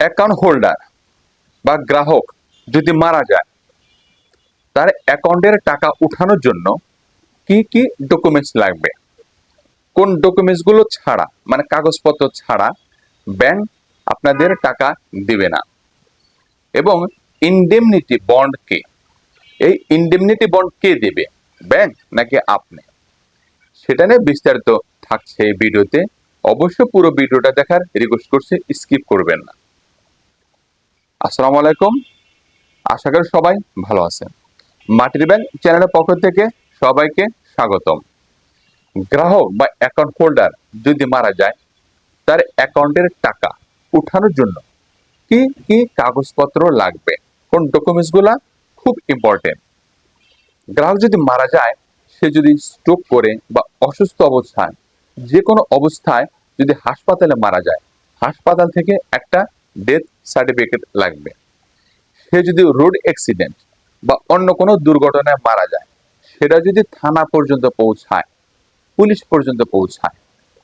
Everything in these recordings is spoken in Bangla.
অ্যাকাউন্ট হোল্ডার বা গ্রাহক যদি মারা যায়, তার অ্যাকাউন্টের টাকা উঠানোর জন্য কি কি ডকুমেন্টস লাগবে? কোন ডকুমেন্টসগুলো ছাড়া মানে কাগজপত্র ছাড়া ব্যাংক আপনাদের টাকা দিবে না? এবং ইনডেমনিটি বন্ড কে, এই ইনডেমনিটি বন্ড কে দেবে, ব্যাংক নাকি আপনি? সেটা নিয়ে বিস্তারিত থাকছে এই ভিডিওতে। অবশ্য পুরো ভিডিওটা দেখার রিকোয়েস্ট করছে স্কিপ করবেন না। আসসালামু আলাইকুম। আশা করি সবাই ভালো আছেন। মাটির ব্যাংক চ্যানেলের পক্ষ থেকে সবাইকে স্বাগতম। গ্রাহক বা অ্যাকাউন্ট হোল্ডার যদি মারা যায়, তার অ্যাকাউন্টের টাকা উঠানোর জন্য কি কি কাগজপত্র লাগবে? কোন ডকুমেন্টসগুলা খুব ইম্পর্টেন্ট গ্রাহক যদি মারা যায়, সে যদি স্ট্রোক করে বা অসুস্থ অবস্থায় যে কোনো অবস্থায় যদি হাসপাতালে মারা যায়, হাসপাতাল থেকে একটা ডেথ সার্টিফিকেট লাগবে। সে যদি রোড অ্যাক্সিডেন্ট বা অন্য কোনো দুর্ঘটনায় মারা যায়, সেটা যদি থানা পর্যন্ত পৌঁছায়, পুলিশ পর্যন্ত পৌঁছায়,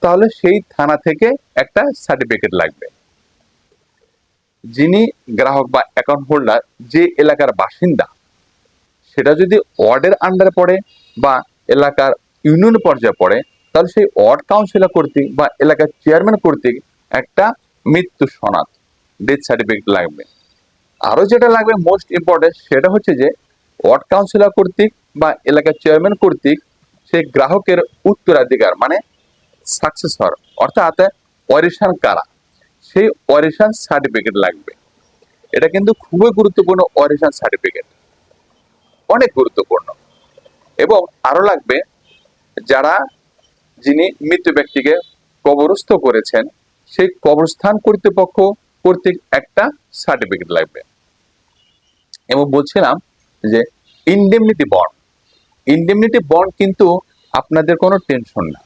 তাহলে সেই থানা থেকে একটা সার্টিফিকেট লাগবে। যিনি গ্রাহক বা অ্যাকাউন্ট হোল্ডার যে এলাকার বাসিন্দা, সেটা যদি ওয়ার্ডের আন্ডারে পড়ে বা এলাকার ইউনিয়ন পর্যায়ে পড়ে, তাহলে সেই ওয়ার্ড কাউন্সিলর কর্তৃক বা এলাকার চেয়ারম্যান কর্তৃক একটা মৃত্যু সনাত ডেথ সার্টিফিকেট লাগবে। আরও যেটা লাগবে মোস্ট ইম্পর্টেন্ট সেটা হচ্ছে যে ওয়ার্ড কাউন্সিলর কর্তৃক বা এলাকার চেয়ারম্যান কর্তৃক সেই গ্রাহকের উত্তরাধিকার মানে সাকসেসর অর্থাৎ অরিশান কারা, সেই অরিশান সার্টিফিকেট লাগবে। এটা কিন্তু খুবই গুরুত্বপূর্ণ অরিশান সার্টিফিকেট অনেক গুরুত্বপূর্ণ। এবং আরও লাগবে, যারা যিনি মৃত ব্যক্তিকে কবরস্থ করেছেন, সেই কবরস্থান কর্তৃপক্ষ কর্তৃক একটা সার্টিফিকেট লাগবে। এবং বলছিলাম যে ইনডেমনিটি বন্ড ইনডেমনিটি বন্ড কিন্তু আপনাদের কোনো টেনশন না।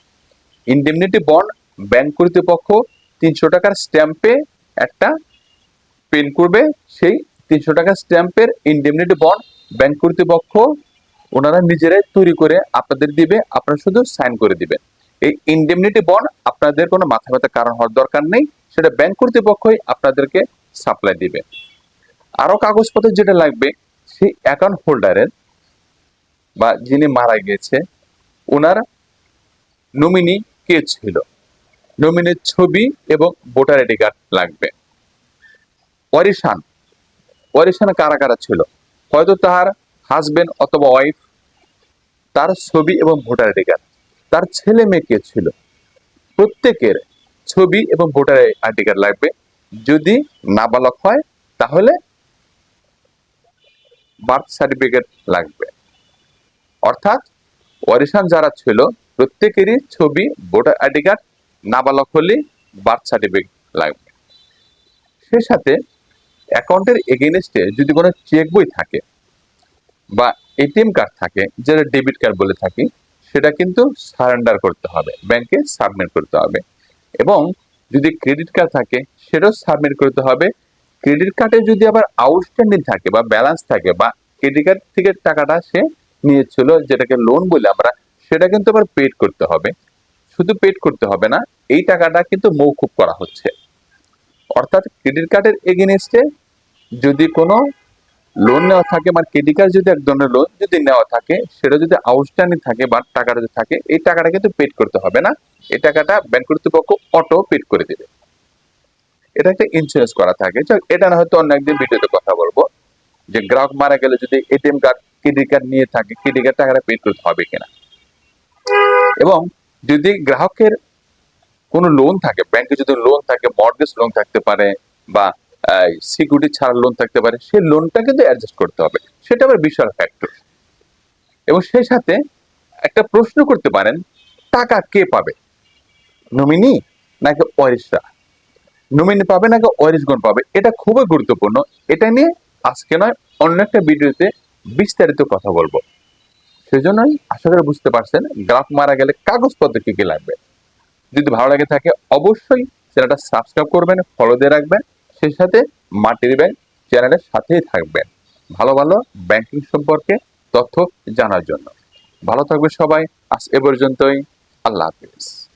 ইনডেমনিটি বন্ড ব্যাংক কর্তৃপক্ষ তিনশো টাকার স্ট্যাম্পে একটা পেন করবে, সেই তিনশো টাকার স্ট্যাম্পের ইনডেমনিটি বন্ড ব্যাংক কর্তৃপক্ষ ওনারা নিজেরাই তৈরি করে আপনাদের দিবে, আপনারা শুধু সাইন করে দিবেন। এই ইনডেমনিটি বন্ড আপনাদের কোনো মাথা ব্যথা কারণ হওয়ার দরকার নেই। সেটা ব্যাংক কর্তৃপক্ষই আপনাদেরকে সাপ্লাই দিবে। আরও কাগজপত্র যেটা লাগবে, সেই অ্যাকাউন্ট হোল্ডারের বা যিনি মারা গিয়েছে ওনার নমিনি কে ছিল? নমিনির ছবি এবং ভোটার আইডি কার্ড লাগবে। ওয়ারিশান ওয়ারিশান কারা কারা ছিল? হয়তো তার হাজবেন্ড অথবা ওয়াইফ তার ছবি এবং ভোটার আইডি কার্ড তার ছেলে মেয়ে কে ছিল? প্রত্যেকের ছবি এবং ভোটার আইডি কার্ড লাগবে। যদি নাবালক হয়, তাহলে বার্থ সার্টিফিকেট লাগবে। অর্থাৎ ওয়ারিশান যারা ছিল, প্রত্যেকেরই ছবি, ভোটার আইডি কার্ড, নাবালক হলে বার্থ সার্টিফিকেট লাগবে। সেই সাথে অ্যাকাউন্টের এগেনস্টে যদি কোনো চেক বই থাকে বা এটিএম কার্ড থাকে, যেটা ডেবিট কার্ড বলে থাকি, সেটা কিন্তু সারেন্ডার করতে হবে, ব্যাংকে সাবমিট করতে হবে। এবং যদি ক্রেডিট কার্ড থাকে, সেটাও সাবমিট করতে হবে। ক্রেডিট কার্ডে যদি আবার আউটস্ট্যান্ডিং থাকে বা ব্যালেন্স থাকে বা ক্রেডিট কার্ড থেকে টাকাটা সে নিয়েছিল, যেটাকে লোন বলে আমরা, সেটা কিন্তু আবার পেড করতে হবে। শুধু পেড করতে হবে না, এই টাকাটা কিন্তু মৌকুব করা হচ্ছে। অর্থাৎ ক্রেডিট কার্ডের এগেনস্টে যদি কোনো লোন নেওয়া থাকে মানে ক্রেডিট কার্ড যদি এক ধরনের লোন যদি নেওয়া থাকে, সেটা যদি আউটস্ট্যান্ডিং থাকে বা টাকাটা যদি থাকে, এই টাকাটা কিন্তু পেড করতে হবে না। এই টাকাটা ব্যাংক কর্তৃপক্ষ অটো পেড করে দেবে। এটা একটা ইন্স্যুরেন্স করা থাকে। এটা না হয়তো অন্য একদিন ভিডিওতে কথা বলব। যে গ্রাহক মারা গেলে যদি এটিএম কার্ড ক্রেডিট কার্ড নিয়ে থাকে ক্রেডিট কার্ড টাকাটা পেড করতে হবে কিনা। এবং যদি গ্রাহকের কোনো লোন থাকে ব্যাংকে যদি লোন থাকে মর্গেজ লোন থাকতে পারে বা সিকিউরিটি ছাড়া লোন থাকতে পারে, সেই লোনটা কিন্তু অ্যাডজাস্ট করতে হবে। সেটা আবার বিশাল ফ্যাক্টর এবং সেই সাথে একটা প্রশ্ন করতে পারেন, টাকা কে পাবে? নমিনি নাকি ওয়ারিশরা নমিনি পাবে নাকি ওয়ারিশগণ পাবে? এটা খুবই গুরুত্বপূর্ণ। এটা নিয়ে আজকে নয়, অন্য একটা ভিডিওতে বিস্তারিত কথা বলব। সেজন্যই আশা করে বুঝতে পারছেন গ্রাহক মারা গেলে কাগজপত্র কি কি লাগবে? যদি ভালো লাগে থাকে, অবশ্যই চ্যানেলটা সাবস্ক্রাইব করবেন ফলো দিয়ে রাখবেন। সেই সাথে মাটির ব্যাংক চ্যানেলের সাথেই থাকবেন। ভালো ভালো ব্যাংকিং সম্পর্কে তথ্য জানার জন্য। ভালো থাকবে সবাই। আজ এ পর্যন্তই। আল্লাহ হাফিজ।